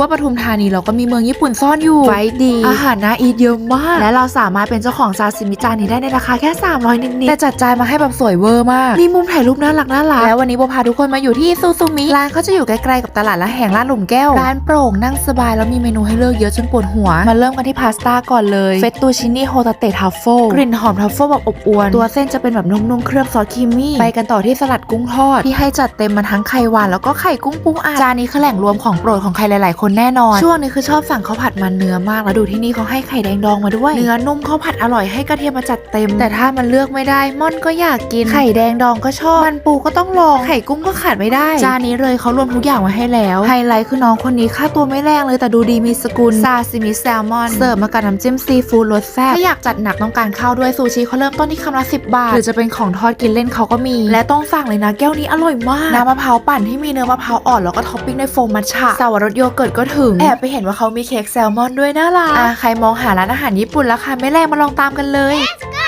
ว่าปทุมธานีเราก็มีเมืองญี่ปุ่นซ่อนอยู่ไฟดี อาหารน่าอีทเยอะมาก และเราสามารถเป็นเจ้าของซาซิมิจานนี้ได้ในราคาแค่ 300นิดๆแต่จัดจานมาให้แบบสวยเวอร์มาก มีมุมถ่ายรูปน่ารักน่ารักแล้ววันนี้โบพาทุกคนมาอยู่ที่ซูซูมิร้านเขาจะอยู่ใกล้ๆกับตลาดละแห่งลาดหลุมแก้วร้านโปร่งนั่งสบายแล้วมีเมนูให้เลือกเยอะจนปวดหัวมาเริ่มกันที่พาสต้าก่อนเลยเฟตตูชินี่โฮตาเตะทัฟเฟิลกลิ่นหอมทัฟเฟิลแบบอบอวนตัวเส้นจะเป็นแบบนุ่มๆเคลือบซอสครีมมี่ไปกันต่อที่สลัดกุ้งทอดที่ให้จัดเต็มมาทั้งไข่หวานแล้วก็ไข่กุ้งปุ้งอัดจานนี้คือแหล่งรวมของโปรดของใครหลายๆคนแน่นอน ช่วงนี้คือชอบสั่งข้าวผัดมันเนื้อมากแล้วดูที่นี่เขาให้ไข่แดงดองมาด้วย เนื้อนุ่มข้าวผัดอร่อยให้กระเทียมมาจัดเต็ม แต่ถ้ามันเลือกไม่ได้ม่อนก็อยากกิน ไข่แดงดองก็ชอบ มันปูก็ต้องลอง ไข่กุ้งก็ขาดไม่ได้ จานนี้เลยเขารวมทุกอย่างไว้ให้แล้ว ไฮไลท์คือน้องคนนี้ค่าตัวไม่แรงเลยแต่ดูดีมีสกุล ซาซิมิแซลมอน เสิร์ฟมากับน้ำจิ้มซีฟู้ดรสแซ่บ ถ้าอยากจัดหนักต้องการข้าวด้วยซูชิเขาเริ่มต้นที่คำละ10บาท หรือจะเป็นของทอดกินเล่นเขาก็มี และต้องสั่งเลยนะแก้วนี้อร่อยมาก น้ำมะพร้าวปั่นที่มีเนื้อมะพร้าวอ่อนแล้วก็ท็อปปิ้งด้วยโฟมมัทฉะสาวรสโยเกิร์ตก็ถึง แอบไปเห็นว่าเขามีเค้กแซลมอนด้วยน่ารักอะใครมองหาร้านอาหารญี่ปุ่นราคาไม่แรงมาลองตามกันเลย go